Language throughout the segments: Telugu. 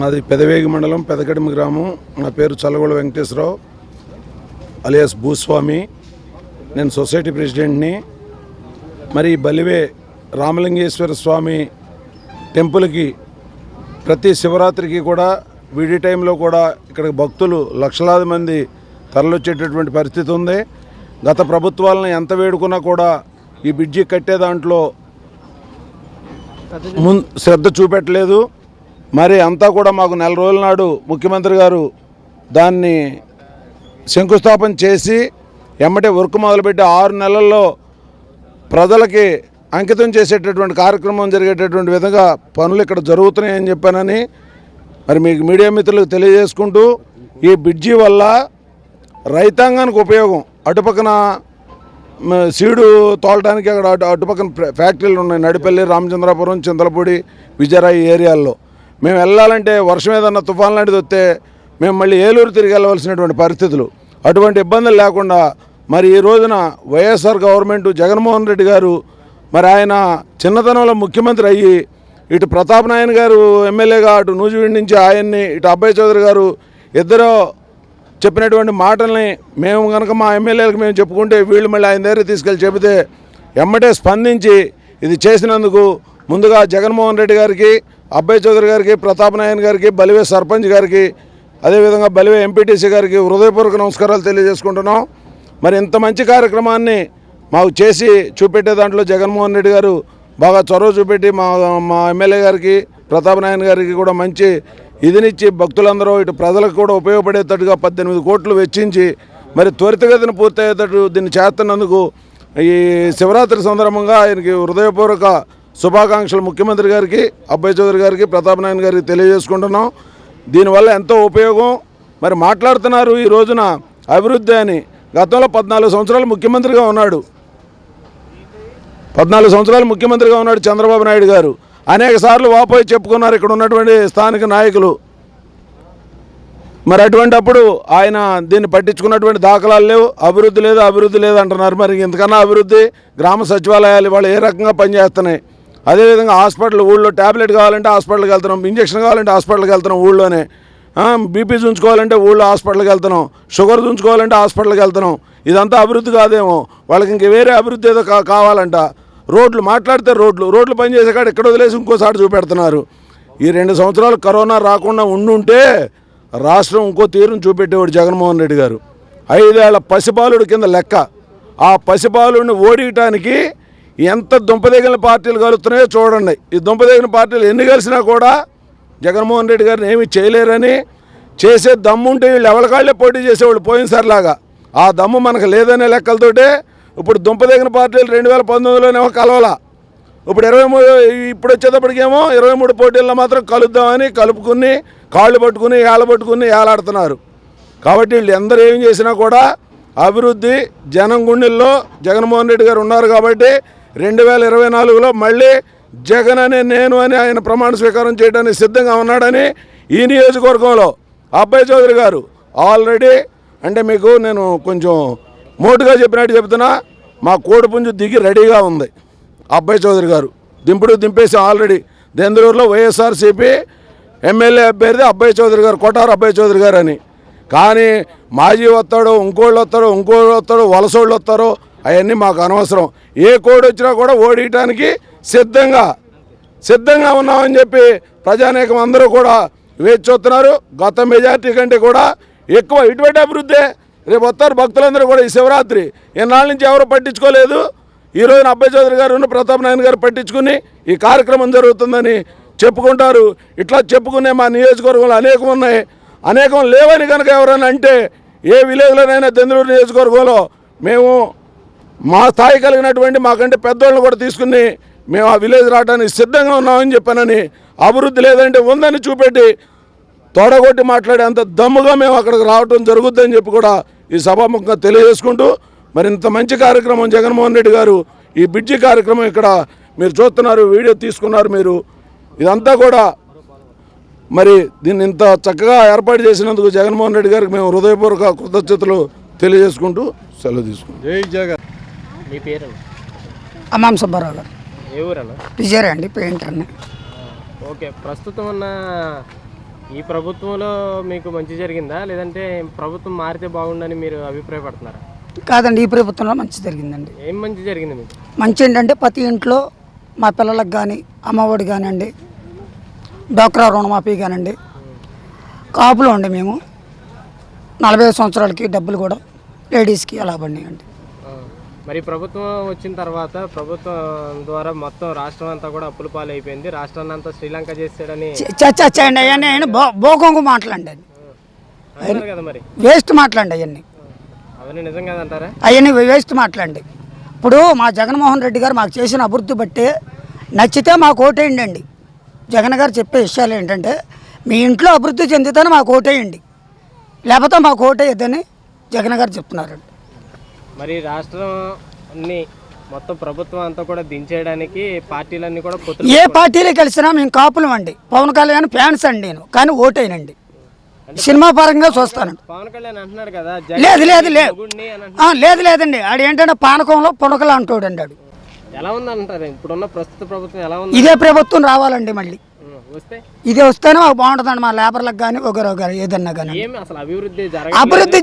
మాది పెదవేగి మండలం పెదకడిమి గ్రామం. నా పేరు చల్లగొండ వెంకటేశ్వరరావు అలియాస్ భూస్వామి. నేను సొసైటీ ప్రెసిడెంట్ని. మరి బలివే రామలింగేశ్వర స్వామి టెంపుల్కి ప్రతి శివరాత్రికి కూడా విడి టైంలో కూడా ఇక్కడ భక్తులు లక్షలాది మంది తరలొచ్చేటటువంటి పరిస్థితి ఉంది. గత ప్రభుత్వాలను ఎంత వేడుకున్నా కూడా ఈ బ్రిడ్జి కట్టే దాంట్లో ముందు శ్రద్ధ చూపెట్టలేదు. మరి అంతా కూడా మాకు నెల రోజుల నాడు ముఖ్యమంత్రి గారు దాన్ని శంకుస్థాపన చేసి ఎమ్మటే వర్క్ మొదలుపెట్టి ఆరు నెలల్లో ప్రజలకి అంకితం చేసేటటువంటి కార్యక్రమం జరిగేటటువంటి విధంగా పనులు ఇక్కడ జరుగుతున్నాయని చెప్పానని మరి మీకు మీడియా మిత్రులకు తెలియజేసుకుంటూ ఈ బ్రిడ్జి వల్ల రైతాంగానికి ఉపయోగం. అటుపక్కన సీడు తోలడానికి అక్కడ అటు అటుపక్కన ఫ్యా- ఫ్యాక్టరీలు ఉన్నాయి. నడిపల్లి రామచంద్రాపురం చింతలపూడి విజయరాయి ఏరియాల్లో. మేము వెళ్ళాలంటే వర్షం ఏదన్నా తుఫాన్ లాంటిది వస్తే మేము మళ్ళీ ఏలూరు తిరిగి వెళ్ళవలసినటువంటి పరిస్థితులు. అటువంటి ఇబ్బందులు లేకుండా మరి ఈ రోజున వైఎస్ఆర్ గవర్నమెంట్ జగన్మోహన్ రెడ్డి గారు మరి ఆయన చిన్నతనంలో ముఖ్యమంత్రి అయ్యి ఇటు ప్రతాప్ నాయన్ గారు ఎమ్మెల్యేగా అటు నూజివీడి నుంచి ఆయన్ని ఇటు అబ్బాయి చౌదరి గారు ఇద్దరు చెప్పినటువంటి మాటల్ని మేము కనుక మా ఎమ్మెల్యేలకు మేము చెప్పుకుంటే వీళ్ళు మళ్ళీ ఆయన దగ్గర తీసుకెళ్ళి చెబితే ఎమ్మటే స్పందించి ఇది చేసినందుకు ముందుగా జగన్మోహన్ రెడ్డి గారికి అబ్బాయి చౌదరి గారికి ప్రతాప్ నాయన్ గారికి బలివే సర్పంచ్ గారికి అదేవిధంగా బలివే ఎంపీటీసీ గారికి హృదయపూర్వక నమస్కారాలు తెలియజేసుకుంటున్నాం. మరి ఇంత మంచి కార్యక్రమాన్ని మాకు చేసి చూపెట్టే దాంట్లో జగన్మోహన్ రెడ్డి గారు బాగా చొరవ చూపెట్టి మా మా ఎమ్మెల్యే గారికి ప్రతాప్ నాయన్ గారికి కూడా మంచి ఇదినిచ్చి భక్తులందరూ ఇటు ప్రజలకు కూడా ఉపయోగపడేటట్టుగా పద్దెనిమిది కోట్లు వెచ్చించి మరి త్వరితగతిన పూర్తయ్యేటట్టు దీన్ని చేస్తున్నందుకు ఈ శివరాత్రి సందర్భంగా ఆయనకి హృదయపూర్వక శుభాకాంక్షలు ముఖ్యమంత్రి గారికి అబ్బాయి చౌదరి గారికి ప్రతాప్ నాయన్ గారికి తెలియజేసుకుంటున్నాం. దీనివల్ల ఎంతో ఉపయోగం. మరి మాట్లాడుతున్నారు ఈ రోజున అభివృద్ధి అని. గతంలో పద్నాలుగు సంవత్సరాలు ముఖ్యమంత్రిగా ఉన్నాడు. పద్నాలుగు సంవత్సరాలు ముఖ్యమంత్రిగా ఉన్నాడు చంద్రబాబు నాయుడు గారు. అనేక సార్లు వాపోయి చెప్పుకున్నారు ఇక్కడ ఉన్నటువంటి స్థానిక నాయకులు. మరి అటువంటప్పుడు ఆయన దీన్ని పట్టించుకున్నటువంటి దాఖలాలు లేవు. అభివృద్ధి లేదు అభివృద్ధి లేదు అంటున్నారు. మరి ఇంతకన్నా అభివృద్ధి గ్రామ సచివాలయాలు వాళ్ళు ఏ రకంగా పనిచేస్తున్నాయి? అదేవిధంగా హాస్పిటల్ ఊళ్ళో ట్యాబ్లెట్ కావాలంటే హాస్పిటల్కి వెళ్తున్నాం ఇంజక్షన్ కావాలంటే హాస్పిటల్కి వెళ్తున్నాం ఊళ్ళోనే. బీపీ చూంచుకోవాలంటే ఊళ్ళో హాస్పిటల్కి వెళ్తున్నాం షుగర్ చూంచుకోవాలంటే హాస్పిటల్కి వెళ్తున్నాం. ఇదంతా అభివృద్ధి కాదేమో. వాళ్ళకి ఇంక వేరే అభివృద్ధి ఏదో కావాలంట. రోడ్లు మాట్లాడితే రోడ్లు రోడ్లు పనిచేసే కాడ ఇక్కడ వదిలేసి ఇంకోసారి చూపెడుతున్నారు. ఈ రెండు సంవత్సరాలు కరోనా రాకుండా ఉండుంటే రాష్ట్రం ఇంకో తీరును చూపెట్టేవాడు జగన్మోహన్ రెడ్డి గారు. ఐదేళ్ళ పసిబాలుడి కింద లెక్క. ఆ పసిబాలుడిని ఓడియటానికి ఎంత దుంపదగిన పార్టీలు కలుగుతున్నాయో చూడండి. ఈ దుంపదగిన పార్టీలు ఎన్ని కలిసినా కూడా జగన్మోహన్ రెడ్డి గారిని ఏమీ చేయలేరని చేసే దమ్ముంటే వీళ్ళు ఎవరికాళ్ళే పోటీ చేసేవాళ్ళు పోయినసారిలాగా. ఆ దమ్ము మనకు లేదనే లెక్కలతోటే ఇప్పుడు దుంపదగిన పార్టీలు రెండు వేల పంతొమ్మిదిలోనేమో కలవాల. ఇప్పుడు ఇరవై మూడు ఇప్పుడు వచ్చేటప్పటికేమో ఇరవై మూడు పోటీల్లో మాత్రం కలుద్దామని కలుపుకుని కాళ్ళు పట్టుకుని ఏళ్ళ పట్టుకుని ఏలాడుతున్నారు. కాబట్టి వీళ్ళు ఎందరు ఏం చేసినా కూడా అభివృద్ధి జనం గుండెల్లో జగన్మోహన్ రెడ్డి గారు ఉన్నారు కాబట్టి రెండు వేల ఇరవై నాలుగులో మళ్ళీ జగన్ అనే నేను అని ఆయన ప్రమాణ స్వీకారం చేయడానికి సిద్ధంగా ఉన్నాడని ఈ నియోజకవర్గంలో అబ్బాయి చౌదరి గారు ఆల్రెడీ అంటే మీకు నేను కొంచెం మోటుగా చెప్పినట్టు చెప్తున్నా మా కోడిపుంజు దిగి రెడీగా ఉంది. అబ్బాయి చౌదరి గారు దింపుడు దింపేసి ఆల్రెడీ దెందరూరులో వైఎస్ఆర్సీపీ ఎమ్మెల్యే అభ్యర్థి అబ్బాయి చౌదరి గారు కొటారు అబ్బాయి చౌదరి గారు అని కానీ మాజీ వస్తాడు ఇంకోళ్ళు వస్తాడు ఇంకోళ్ళు వస్తాడు వలసోళ్ళు వస్తారో అవన్నీ మాకు అనవసరం. ఏ కోడి వచ్చినా కూడా ఓడియటానికి సిద్ధంగా సిద్ధంగా ఉన్నామని చెప్పి ప్రజానేకం అందరూ కూడా వేచి చూస్తున్నారు. గత మెజార్టీ కంటే కూడా ఎక్కువ. ఇటువంటి అభివృద్ధి రేపు వస్తారు భక్తులందరూ కూడా ఈ శివరాత్రి. ఇన్నాళ్ళ నుంచి ఎవరు పట్టించుకోలేదు. ఈ అబ్బాయి చౌదరి గారు ప్రతాప్ నాయన్ గారు పట్టించుకుని ఈ కార్యక్రమం జరుగుతుందని చెప్పుకుంటారు. ఇట్లా చెప్పుకునే మా నియోజకవర్గంలో అనేకం ఉన్నాయి. అనేకం లేవని కనుక ఎవరైనా అంటే ఏ విలేజ్లోనైనా దెందులూరు నియోజకవర్గంలో మేము మా స్థాయి కలిగినటువంటి మాకంటే పెద్దోళ్ళని కూడా తీసుకుని మేము ఆ విలేజ్ రావడానికి సిద్ధంగా ఉన్నామని చెప్పానని అభివృద్ధి లేదంటే ఉందని చూపెట్టి తోడగొట్టి మాట్లాడే అంత దమ్ముగా మేము అక్కడికి రావటం జరుగుద్దని చెప్పి కూడా ఈ సభాముఖంగా తెలియజేసుకుంటూ మరి ఇంత మంచి కార్యక్రమం జగన్మోహన్ రెడ్డి గారు ఈ బ్రిడ్జి కార్యక్రమం ఇక్కడ మీరు చూస్తున్నారు వీడియో తీసుకున్నారు మీరు. ఇదంతా కూడా మరి దీన్ని ఇంత చక్కగా ఏర్పాటు చేసినందుకు జగన్మోహన్ రెడ్డి గారికి మేము హృదయపూర్వక కృతజ్ఞతలు తెలియజేసుకుంటూ సెలవు తీసుకుంటాం జై జగన్. మీ పేరు? అమ్మాం సుబ్బారావు గారు. ఏ ఊరన్నా? విజయరా అండి పెయింటర్ని. ఓకే. ప్రస్తుతం ఉన్న ఈ ప్రభుత్వంలో మీకు మంచి జరిగిందా? లేదంటే ప్రభుత్వం మారితే బాగుండని మీరు అభిప్రాయపడుతున్నారా? కాదండి ఈ ప్రభుత్వంలో మంచి జరిగిందండి. ఏం మంచి జరిగింది మీకు? మంచి ఏంటంటే ప్రతి ఇంట్లో మా పిల్లలకు కానీ అమ్మఒడి కానివ్వండి డోక్రా రుణమాఫీ కానివ్వండి కాపులు ఉండి మేము. నలభై ఐదు సంవత్సరాలకి డబ్బులు కూడా లేడీస్కి అలా పడినాయండి. ఆ, మరి ప్రభుత్వం వచ్చిన తర్వాత ప్రభుత్వం ద్వారా మొత్తం రాష్ట్రం అంతా కూడా అప్పుల పాలు అయిపోయింది రాష్ట్రాన్ని అంతా శ్రీలంక చేసాడని చచ్చా చేయండి అవన్నీ ఆయన బోకొంగు మాట్లాడండి కదా మరి. వేస్ట్ మాట్లాడండి అవన్నీ అవన్నీ నిజం కాదంటారా అవన్నీ వేస్ట్ మాట్లాడండి. ఇప్పుడు మా జగన్మోహన్ రెడ్డి గారు మాకు చేసిన అభివృద్ధి బట్టి నచ్చితే మాకు ఓటేయండి అండి జగన్ గారు చెప్పే విషయాలు ఏంటంటే మీ ఇంట్లో అభివృద్ధి చెందితేనే మాకు ఓటేయండి. లేకపోతే మాకు ఓటేయద్దని జగన్ గారు చెప్తున్నారండి. మరి రాష్ట్రం అన్ని మొత్తం ప్రభుత్వం అంతా కూడా దించేయడానికి పార్టీలన్నీ కూడా ఏ పార్టీలో కలిసినా మేము కాపులం అండి. పవన్ కళ్యాణ్ ఫ్యాన్స్ అండి నేను కానీ ఓటేయనండి సినిమా పరంగా చూస్తానండి పవన్ కళ్యాణ్ అంటున్నాడు కదా లేదు లేదు లేదు. లేదండి. ఆడు ఏంటంటే పానకంలో పునకలు అంటాడండి ఆడు. ఎలా ఉందంటారు? ఇప్పుడున్న ప్రస్తుత ప్రభుత్వం ఎలా ఉంది? ఇదే ప్రభుత్వం రావాలండి మళ్ళీ. ఇదే వస్తేనే మాకు బాగుంటుందండి మా లేబర్లకు కానీ ఒకరు ఒకరు ఏదన్నా కానీ అభివృద్ధి అభివృద్ధి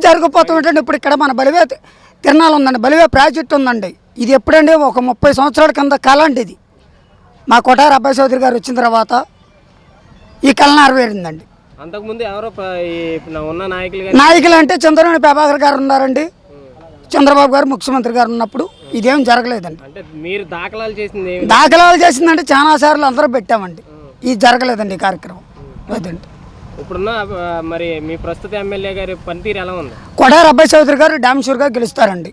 ఇప్పుడు ఇక్కడ మన బలివే తిరణాలు ఉందండి బలివే ప్రాజెక్ట్ ఉందండి. ఇది ఎప్పుడండి? ఒక ముప్పై సంవత్సరాల కింద కళ అండి ఇది. మా కొటారు అబ్బాయి చౌదరి గారు వచ్చిన తర్వాత ఈ కళ నెరవేరిందండి అంతకుముందు ఎవరో ఉన్న నాయకులు అంటే చంద్రబాబు ప్రభాకర్ గారు ఉన్నారండి. చంద్రబాబు గారు ముఖ్యమంత్రి గారు ఉన్నప్పుడు ఇదేం జరగలేదండి. అంటే మీరు దాఖలాలు చేసింది దాఖలాలు చేసిందంటే చాలా సార్లు అందరూ పెట్టామండి. ఇది జరగలేదండి ఈ కార్యక్రమం. అదండి ఇప్పుడున్న మరి మీ ప్రస్తుత ఎమ్మెల్యే గారి పనితీరు ఎలా ఉంది? కొడారి అబ్బాయి చౌదరి గారు డ్యామ్ షూర్గా గెలుస్తారండి.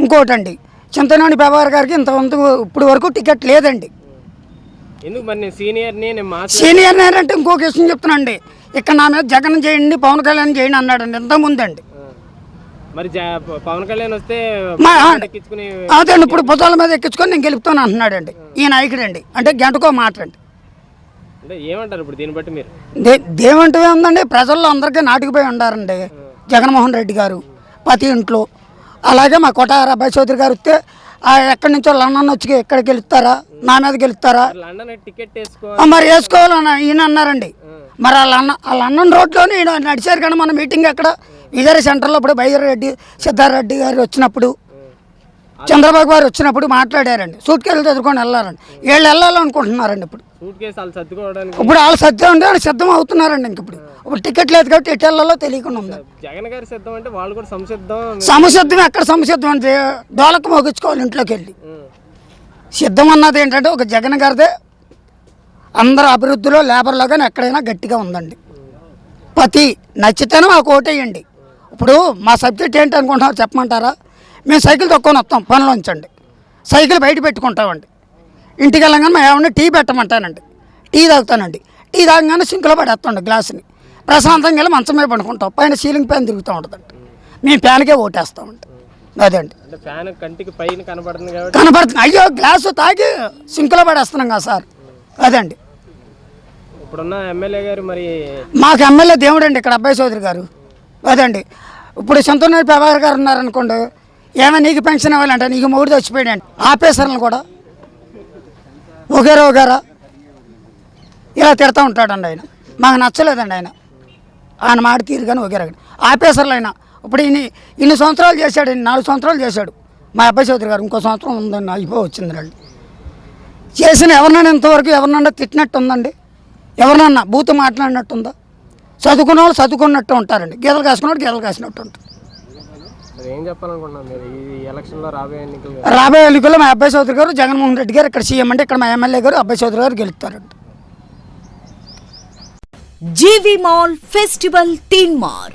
ఇంకోటండి చింతనాని ప్రభాకర్ గారికి ఇంతవంతు ఇప్పుడు వరకు టికెట్ లేదండి. ఎందుకు మరి నేను సీనియర్ని నేను సీనియర్ నేనంటే ఇంకొక విషయం చెప్తున్నానండి. ఇక్కడ నా మీద జగన్ చేయండి పవన్ కళ్యాణ్ చేయండి అన్నాడండి ఇంతకుముందండి. మరి జ- పవన్ కళ్యాణ్ వస్తే అదండి ఇప్పుడు పుతాల మీద ఎక్కించుకొని నేను గెలుపుతాను అంటున్నాడండి. ఈ నాయకుడండి అంటే గంటకో మాటండి అంటే ఏమంటారు ఇప్పుడు దీన్ని బట్టి మీరు? దే దేవంటే ఉందండి. ప్రజల్లో అందరికీ నాటుకుపోయి ఉండారండి జగన్మోహన్ రెడ్డి గారు ప్రతి ఇంట్లో. అలాగే మా కొటార అబ్బాయి చౌదరి గారు వస్తే ఆ ఎక్కడి నుంచో లండన్ వచ్చి ఎక్కడ గెలుస్తారా నా మీద గెలుస్తారా మరి వేసుకోవాలన్న ఈయన అన్నారండి. మరి ఆ లండన్ ఆ లండన్ రోడ్లోనే ఈయన నడిచారు కానీ మన మీటింగ్ అక్కడ విజయ సెంటర్లో ఇప్పుడు బైరెడ్డి సిద్ధారెడ్డి గారు వచ్చినప్పుడు చంద్రబాబు గారు వచ్చినప్పుడు మాట్లాడారండి. సూట్ కేసులు చదువుకొని వెళ్ళారండి. వీళ్ళు వెళ్ళాలనుకుంటున్నారండి ఇప్పుడు. ఇప్పుడు వాళ్ళు సత్యం ఉంటే వాళ్ళు సిద్ధం అవుతున్నారండి ఇంక ఇప్పుడు. ఇప్పుడు టికెట్ లేదు కాబట్టి ఎటు వెళ్ళాలో తెలియకుండా ఉంది. జగన్ గారి సిద్ధం అంటే వాళ్ళు కూడా సంసిద్ధం సమసిద్ధం ఎక్కడ సమసిద్ధం అంటే డోలకు మోగించుకోవాలి ఇంట్లోకి వెళ్ళి. సిద్ధం అన్నది ఏంటంటే ఒక జగన్ గారిదే. అందరు అభివృద్ధిలో లేబర్లో కానీ ఎక్కడైనా గట్టిగా ఉందండి. ప్రతి నచ్చితేనే మాకు ఓటేయండి. ఇప్పుడు మా సబ్జెక్ట్ ఏంటి అనుకుంటున్నారు చెప్పమంటారా? మేము సైకిల్ తొక్కొని వస్తాం పనిలో ఉంచండి. సైకిల్ బయట పెట్టుకుంటామండి. ఇంటికి వెళ్ళగానే మా ఏమన్నా టీ పెట్టమంటానండి. టీ తాగుతానండి. టీ తాగగానే సింకులో పడేస్తాండి గ్లాసుని. ప్రశాంతంగా వెళ్ళి మంచం మీద పడుకుంటాం. పైన సీలింగ్ ఫ్యాన్ తిరుగుతూ ఉంటుందండి. మేము ఫ్యాన్కే అదండి పైన కనబడుతుంది కాబట్టి కనపడుతుంది అయ్యో గ్లాసు తాగి సింకులో పడేస్తున్నాం కదా సార్. అదండి ఇప్పుడున్న ఎమ్మెల్యే గారు మరి మాకు ఎమ్మెల్యే దేవుడు అండి ఇక్కడ అబ్బాయి చౌదరి గారు. అదండి ఇప్పుడు సొంతనూరి ప్రభాకర్ గారు ఉన్నారనుకోండి ఏమైనా నీకు పెన్షన్ ఇవ్వాలంటే నీకు మూడు చచ్చిపోయాడు ఆపేసర్లను కూడా ఒకేరా ఒకేరా ఇలా తిడతా ఉంటాడండి ఆయన. మాకు నచ్చలేదండి ఆయన. ఆయన మాట తీరు కానీ ఒకేరా ఆపేసర్లు ఆయన. ఇప్పుడు ఇన్ని ఇన్ని సంవత్సరాలు చేశాడు నాలుగు సంవత్సరాలు చేశాడు. మా అబ్బాయి చౌదరి గారు ఇంకో సంవత్సరం ఉందండి అయిపోయి వచ్చింది వాళ్ళు చేసిన ఎవరినైనా ఇంతవరకు ఎవరినన్నా తిట్టినట్టు ఉందండి ఎవరినన్నా బూతు మాట్లాడినట్టుందా? చదువుకున్న వాళ్ళు చదువుకున్నట్టు ఉంటారండి. గీతలు కాసుకున్నట్టు గీతలు కాసినట్టు ఉంటారు ఏం చెప్పాలనుకుంటున్నాం మీరు? ఈ ఎలక్షన్లో రాబోయే ఎన్నికలు రాబోయే ఎన్నికల్లో మా అబ్బాయి చౌదరి గారు జగన్మోహన్ రెడ్డి గారు ఇక్కడ సీఎం అంటే ఇక్కడ మా ఎమ్మెల్యే గారు అబ్బాయి చౌదరి గారు గెలుస్తారండి జీవి మాల్ ఫెస్టివల్ తీన్ మార్